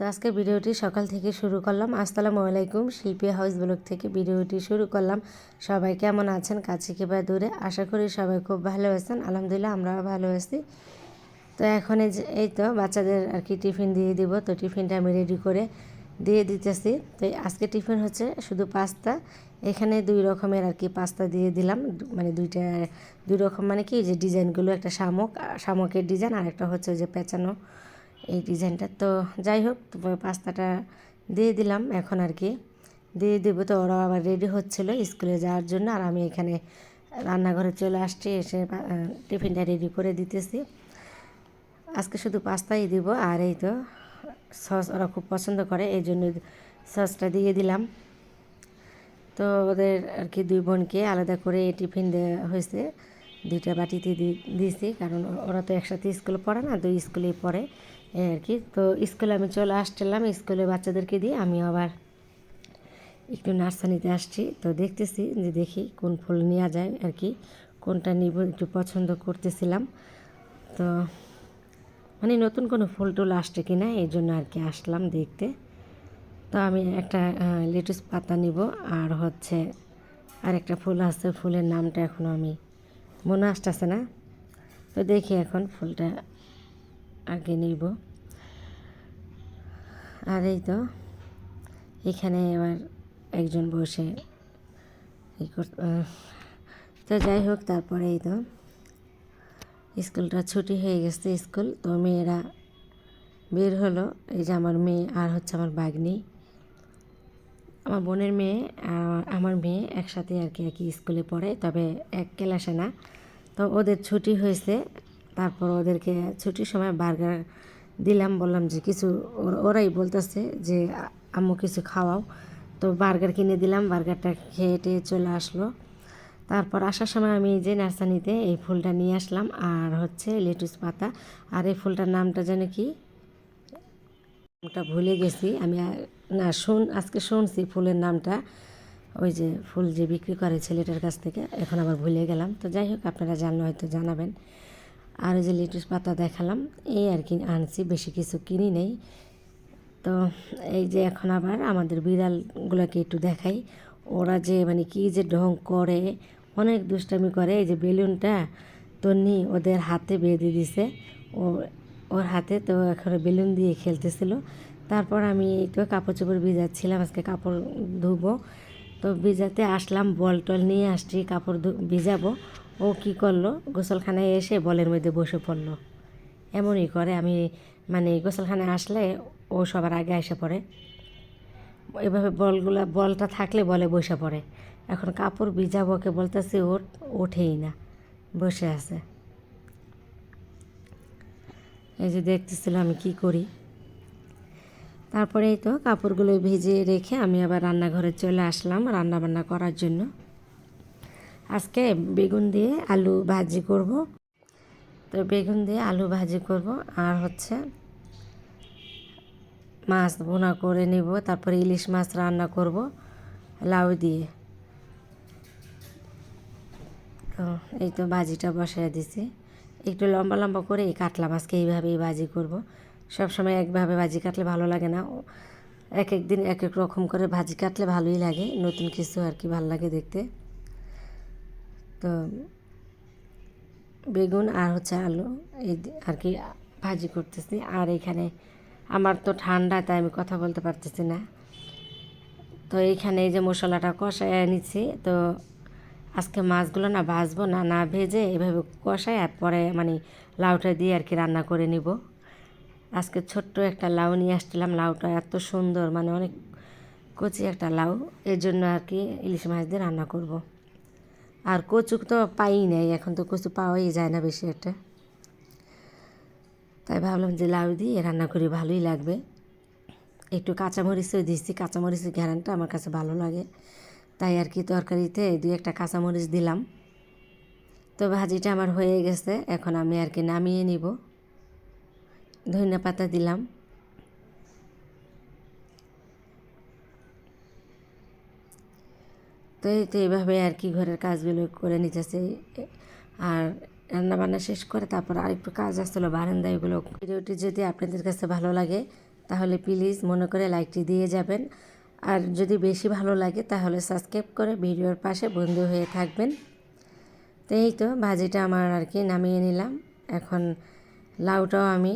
তো আজকে ভিডিওটি সকাল থেকে শুরু করলাম। আসসালামু আলাইকুম, শিল্পী হাউস ব্লগ থেকে ভিডিওটি শুরু করলাম। সবাই কেমন আছেন? কাছে কিংবা দূরে? আশা করি সবাই খুব ভালো আছেন। আলহামদুলিল্লাহ, আমরাও ভালো আছি। তো এখন এই তো বাচ্চাদের আর কি টিফিন দিয়ে দিব। তো টিফিনটা আমি রেডি করে দিয়ে দিতেছি। তো আজকে টিফিন হচ্ছে শুধু পাস্তা। এখানে দুই রকমের আর কি পাস্তা দিয়ে দিলাম। মানে দুইটা, দুই রকম মানে কি যে ডিজাইনগুলো, একটা শামুক, শামুকের ডিজাইন আর একটা হচ্ছে যে পেঁচানো এই ডিজাইনটা তো যাই হোক পাস্তাটা দিয়ে দিলাম এখন আর কি। দিয়ে দেবো তো ওরা আবার রেডি হচ্ছিল স্কুলে যাওয়ার জন্য, আর আমি এখানে রান্নাঘরে চলে আসছি, এসে টিফিনটা রেডি করে দিতেছি। আজকে শুধু পাস্তাই দিব, আর এই তো সস ওরা খুব পছন্দ করে, এই জন্য সসটা দিয়ে দিলাম। তো ওদের আর কি দুই বোনকে আলাদা করে টিফিন দেওয়া হয়েছে। দুইটা বাটিতে দিয়েছি, কারণ ওরা তো একসাথে স্কুলে পড়ে না, দুই স্কুলেই পড়ে আর কি। তো স্কুলে আমি চলে আসছিলাম, স্কুলে বাচ্চাদেরকে দিয়ে আমি আবার একটু নার্সারিতে আসছি। তো দেখতেছি যে দেখি কোন ফুল নেওয়া যায় আর কি, কোনটা নিব একটু পছন্দ করতেছিলাম। তো মানে নতুন কোনো ফুল টুল আসছে কি না এই জন্য আর কি আসলাম দেখতে। তো আমি একটা লেটুস পাতা নিব, আর হচ্ছে আর একটা ফুল আছে, ফুলের নামটা এখনও আমি মনে আসতেছে না। তো দেখি এখন ফুলটা আগে নিব। আর এই তো, এখানে এবার একজন বসে কর- তো যাই হোক, তারপরে এই তো, স্কুলটা ছুটি হয়ে গেছে স্কুল, তো মেয়েরা বের হলো। এই যে আমার মেয়ে আর হচ্ছে আমার বাগনি। আমার বোনের মেয়ে আমার মেয়ে একসাথে আর কি একই স্কুলে পড়ে, তবে এক ক্লাসে না। তো ওদের ছুটি হয়েছে, তারপর ওদেরকে ছুটির সময় বার্গার দিলাম, বললাম যে কিছু ওরাই বলতেছে যে, আম্মু কিছু খাওয়াও। তো বার্গার কিনে দিলাম, বার্গারটা খেয়ে টেয়ে চলে আসলো। তারপর আসার সময় আমি যে নার্সারিতে এই ফুলটা নিয়ে আসলাম, আর হচ্ছে লেটুস পাতা। আর এই ফুলটার নামটা যেন কি? ভুলে গেছি, আমি না, শুন, আজকে শুনছি ফুলের নামটা। ওই যে ফুল যে বিক্রি করে ছেলেটার কাছ থেকে, এখন আবার ভুলে গেলাম। তো যাই হোক, আপনারা জানলে হয়তো জানাবেন। আর ওই যে লেটুস পাতা দেখালাম, এই আর কি আনছি, বেশি কিছু কিনি নেই। তো এই যে এখন আবার আমাদের বিড়ালগুলোকে একটু দেখাই। ওরা যে মানে কি যে ঢং করে, অনেক দুষ্টামি করে। এই যে বেলুনটা তো নি ওদের হাতে বেঁধে দিছে। ও, ওর হাতে তো এখন বেলুন দিয়ে খেলতেছিল। তারপর আমি এই তো কাপড় চোপড় ভিজাচ্ছিলাম, আজকে কাপড় ধুবো। তো ভিজাতে আসলাম, বল টল নিয়ে আসছি, কাপড় ভিজাবো। ও কি করল? গোসলখানায় এসে বলের মধ্যে বসে পড়ল। এমনই করে আমি মানে গোসলখানায় আসলে ও সবার আগে এসে পড়ে। এভাবে বলগুলা, বলটা থাকলে বলে বসে পড়ে। এখন কাপড় ভিজাবো ওকে বলতেছি ওঠ ওঠেই না, বসে আছে। এই যে দেখতেছিল আমি কি করি। তারপরেই তো কাপড়গুলো ভিজিয়ে রেখে আমি আবার রান্নাঘরে চলে আসলাম রান্না বান্না করার জন্য। আজকে বেগুন দিয়ে আলু ভাজি করব। তো বেগুন দিয়ে আলু ভাজি করব আর হচ্ছে মাছ বোনা করে নেব, তারপরে ইলিশ মাছ রান্না করব লাউ দিয়ে। তো এই তো ভাজিটা বসায় দিছি। একটু লম্বা লম্বা করে এই কাটলাম আজকে এইভাবেই ভাজি করব। সব সময় একভাবে ভাজি কাটলে ভালো লাগে না। এক এক দিন এক এক রকম করে ভাজি কাটলে ভালোই লাগে। নতুন কিছু আর কি ভালো লাগে দেখতে। তো বেগুন আর হচ্ছে আলু এই আর কি ভাজি করতেছি। আর এখানে আমার তো ঠান্ডা, তাই আমি কথা বলতে পারতেছি না। তো এইখানে এই যে মশলাটা কষায় নিচ্ছি তো আজকে মাছগুলো না ভাজবো না না ভেজে এভাবে কষায় আর পরে মানে লাউটা দিয়ে আর কি রান্না করে নিব। আজকে ছোট্ট একটা লাউ নিয়ে আসছিলাম। লাউটা এত সুন্দর মানে অনেক কচি একটা লাউ। এর জন্য আর কি ইলিশ মাছ দিয়ে রান্না করব। আর কচু তো পাই নাই, এখন তো কচু পাওয়াই যায় না বেশি একটা। তাই ভাবলাম যে লাউ দিয়ে রান্না করি, ভালোই লাগবে। একটু কাঁচামরিচও দিয়েছি, কাঁচামরিচের ঘ্যারানটা আমার কাছে ভালো লাগে। তাই আর কি তরকারিতে দুই একটা কাঁচামরিচ দিলাম। তো ভাজিটা আমার হয়ে গেছে, এখন আমি আর কি নামিয়ে নিব। ধনিয়া পাতা দিলাম। তো এই তো এইভাবে আর কি ঘরের কাজগুলো করে নিতেছে। আর রান্না বান্না শেষ করে তারপর আরেকটু কাজ আসছিল, বারান্দায় এগুলো ভিডিওটি যদি আপনাদের কাছে ভালো লাগে, তাহলে প্লিজ মনে করে লাইকটি দিয়ে যাবেন। আর যদি বেশি ভালো লাগে, তাহলে সাবস্ক্রাইব করে ভিডিওর পাশে বন্ধু হয়ে থাকবেন। তো এই তো ভাজিটা আমার আর কি নামিয়ে নিলাম। এখন লাউটাও আমি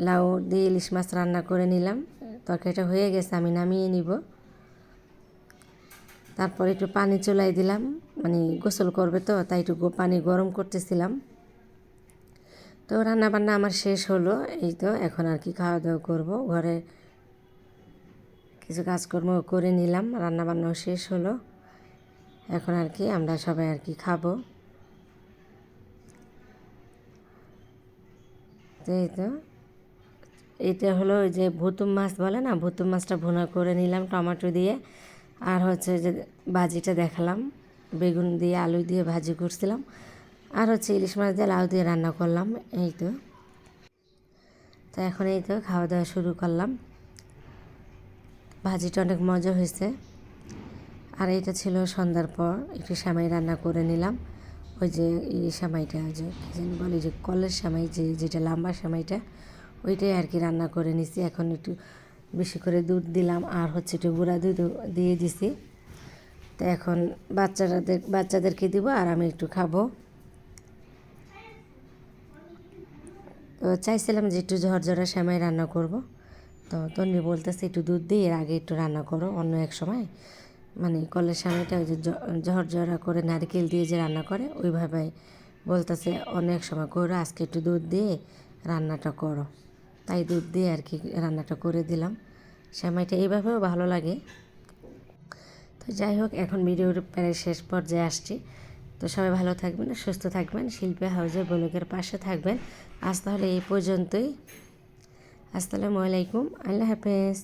লাউ দিয়ে ইলিশ মাছ রান্না করে নিলাম। তরকারিটা হয়ে গেছে, আমি নামিয়ে নিব। তারপর একটু পানি চুলাই দিলাম। মানে গোসল করবে তো, তাই একটু পানি গরম করতেছিলাম। তো রান্না বান্না আমার শেষ হলো। এই তো এখন আর কি খাওয়া দাওয়া করব। ঘরে কিছু কাজকর্ম করে নিলাম রান্না বান্নাও শেষ হলো। এখন আর কি আমরা সবাই আর কি খাব। এই তো। এটা হলো ওই যে ভুতুম মাছ বলে না? ভুতুম মাছটা ভুনা করে নিলাম টমেটো দিয়ে। আর হচ্ছে যে ভাজিটা দেখালাম। বেগুন দিয়ে, আলু দিয়ে ভাজি করছিলাম। আর হচ্ছে ইলিশ মাছ দিয়ে লাউ দিয়ে রান্না করলাম। এই তো। তো এখন এই তো খাওয়া দাওয়া শুরু করলাম। ভাজিটা অনেক মজা হয়েছে। আর এটা ছিল সন্ধ্যার পর। একটু সামাই রান্না করে নিলাম। ওই যে এই সামাইটা যে বলে যে কলের সামাই যে, যেটা লম্বা সামাইটা। ওইটাই আর কি রান্না করে নিছি। এখন একটু বেশি করে দুধ দিলাম আর হচ্ছে একটু গুঁড়া দুধ দিয়ে দিছি। তো এখন বাচ্চাদের বাচ্চাদেরকে দিব আর আমি একটু খাব। তো চাইছিলাম যে একটু ঝরঝরা সেমাই রান্না করব। তো তন্নি বলতেছে একটু দুধ দিয়ে এর আগে একটু রান্না করো অন্য এক সময়। মানে কলের সামনেটা ওই যে ঝরঝরা করে নারকেল দিয়ে যে রান্না করে ওইভাবে বলতেছে অনেক সময় করো, আজকে একটু দুধ দিয়ে রান্নাটা করো। তাই দুধ দিয়ে আর কি রান্নাটা করে দিলাম। সেমাইটা এইভাবেও ভালো লাগে। তো যাই হোক, এখন ভিডিওর প্রায় শেষ পর্যায়ে আসছি। তো সবাই ভালো থাকবেন, সুস্থ থাকবেন, শিল্পী হাউজের বলকের পাশে থাকবেন। আজ তাহলে এই পর্যন্তই। আসসালামু আলাইকুম, আল্লাহ হাফেজ।